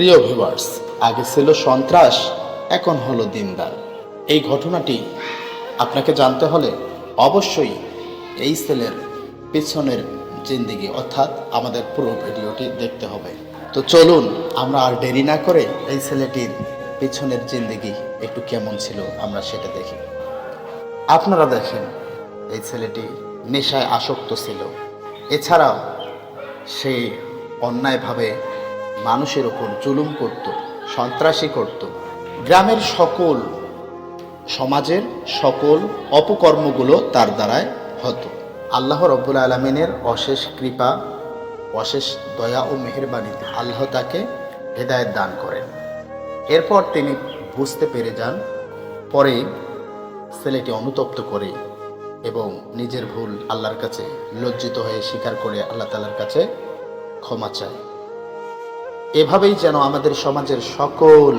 প্রিয় ভিউয়ার্স আগে ছিল সন্ত্রাস, এখন হলো দিনদার। এই ঘটনাটি আপনাকে জানতে হলে অবশ্যই এই সেলের পেছনের জিন্দিগি, অর্থাৎ আমাদের পুরো ভিডিওটি দেখতে হবে। তো চলুন, আমরা আর দেরি না করে এই ছেলেটির পেছনের জিন্দিগি একটু কেমন ছিল আমরা সেটা দেখি। আপনারা দেখেন, এই ছেলেটি নেশায় আসক্ত ছিল। এছাড়াও সে অন্যায়ভাবে মানুষের ওপর জুলুম করত, সন্ত্রাসী করত। গ্রামের সকল, সমাজের সকল অপকর্মগুলো তার দ্বারায় হতো। আল্লাহ রব্বুল আলমিনের অশেষ কৃপা, অশেষ দয়া ও মেহেরবানিতে আল্লাহ তাকে হেদায়েত দান করেন। এরপর তিনি বুঝতে পেরে যান, পরে ছেলেটি অনুতপ্ত করে এবং নিজের ভুল আল্লাহর কাছে লজ্জিত হয়ে স্বীকার করে আল্লাহ তালার কাছে ক্ষমা চায়। এভাবেই যেন আমাদের সমাজের সকল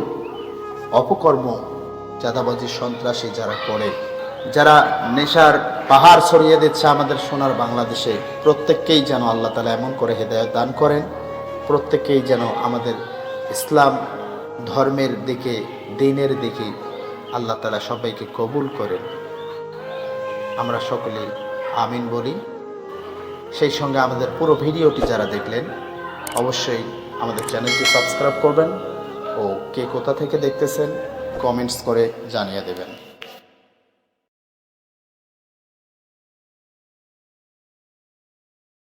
অপকর্ম, চাঁদাবাজি, সন্ত্রাসী যারা করে, যারা নেশার পাহাড় ছড়িয়ে দিচ্ছে আমাদের সোনার বাংলাদেশে, প্রত্যেককেই যেন আল্লাহ তালা এমন করে হেদায়ত দান করেন, প্রত্যেককেই যেন আমাদের ইসলাম ধর্মের দিকে, দিনের দিকে আল্লাহ তালা সবাইকে কবুল করেন। আমরা সকলে আমিন বলি। সেই সঙ্গে আমাদের পুরো ভিডিওটি যারা দেখলেন, অবশ্যই আমাদের চ্যানেলটি সাবস্ক্রাইব করবেন ও কে কোথা থেকে দেখতেছেন কমেন্টস করে জানিয়ে দেবেন।